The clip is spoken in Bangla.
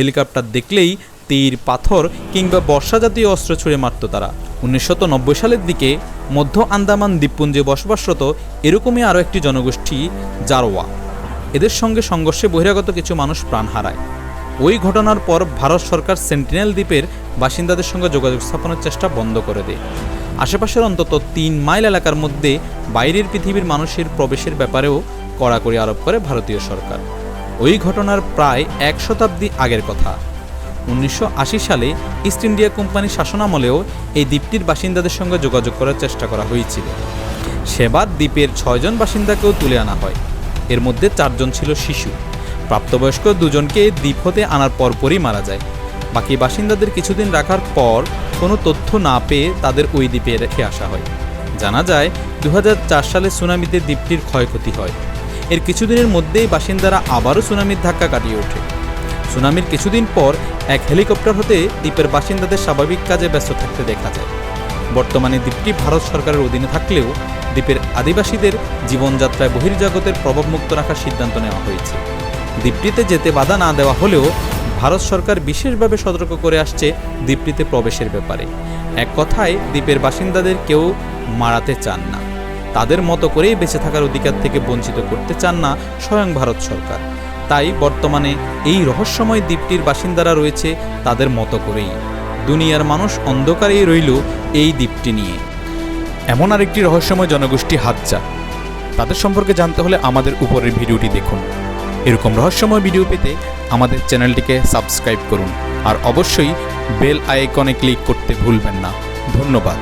হেলিকপ্টার দেখলেই তীর, পাথর কিংবা বর্ষা জাতীয় অস্ত্র ছুঁড়ে মারত তারা। উনিশশো নব্বই সালের দিকে মধ্য আন্দামান দ্বীপপুঞ্জে বসবাসরত এরকমই আরও একটি জনগোষ্ঠী, জারোয়া। এদের সঙ্গে সংঘর্ষে বহিরাগত কিছু মানুষ প্রাণ হারায়। ওই ঘটনার পর ভারত সরকার সেন্টিনেল দ্বীপের বাসিন্দাদের সঙ্গে যোগাযোগ স্থাপনের চেষ্টা বন্ধ করে দেয়। আশেপাশের অন্তত তিন মাইল এলাকার মধ্যে বাইরের পৃথিবীর মানুষের প্রবেশের ব্যাপারেও কড়াকড়ি আরোপ করে ভারতীয় সরকার। ওই ঘটনার প্রায় এক শতাব্দী আগের কথা। উনিশশো আশি সালে ইস্ট ইন্ডিয়া কোম্পানির শাসনামলেও এই দ্বীপটির বাসিন্দাদের সঙ্গে যোগাযোগ করার চেষ্টা করা হয়েছিল। সেবার দ্বীপের ছয়জন বাসিন্দাকেও তুলে আনা হয়। এর মধ্যে চারজন ছিল শিশু। প্রাপ্তবয়স্ক দুজনকে দ্বীপ হতে আনার পরপরই মারা যায়। বাকি বাসিন্দাদের কিছুদিন রাখার পর কোনো তথ্য না পেয়ে তাদের ওই দ্বীপে রেখে আসা হয়। জানা যায়, দুহাজার চার সালে সুনামিতে দ্বীপটির ক্ষয়ক্ষতি হয়। এর কিছুদিনের মধ্যেই বাসিন্দারা আবারও সুনামির ধাক্কা কাটিয়ে ওঠে। সুনামির কিছুদিন পর এক হেলিকপ্টার হতে দ্বীপের বাসিন্দাদের স্বাভাবিক কাজে ব্যস্ত থাকতে দেখা যায়। বর্তমানে দ্বীপটি ভারত সরকারের অধীনে থাকলেও দ্বীপের আদিবাসীদের জীবনযাত্রায় বহির্জগতের প্রভাবমুক্ত রাখার সিদ্ধান্ত নেওয়া হয়েছে। দ্বীপটিতে যেতে বাধা না দেওয়া হলেও ভারত সরকার বিশেষভাবে সতর্ক করে আসছে দ্বীপটিতে প্রবেশের ব্যাপারে। এক কথায়, দ্বীপের বাসিন্দাদের কেউ মারাতে চান না। তাদের মতো করেই বেঁচে থাকার অধিকার থেকে বঞ্চিত করতে চান না স্বয়ং ভারত সরকার। তাই বর্তমানে এই রহস্যময় দ্বীপটির বাসিন্দারা রয়েছে তাদের মতো করেই। দুনিয়ার মানুষ অন্ধকারেই রইল এই দ্বীপটি নিয়ে। এমন আরেকটি রহস্যময় জনগোষ্ঠী হাতচা। তাদের সম্পর্কে জানতে হলে আমাদের উপরের ভিডিওটি দেখুন। এরকম রহস্যময় ভিডিও পেতে আমাদের চ্যানেলটিকে সাবস্ক্রাইব করুন। আর অবশ্যই বেল আইকনে ক্লিক করতে ভুলবেন না। ধন্যবাদ।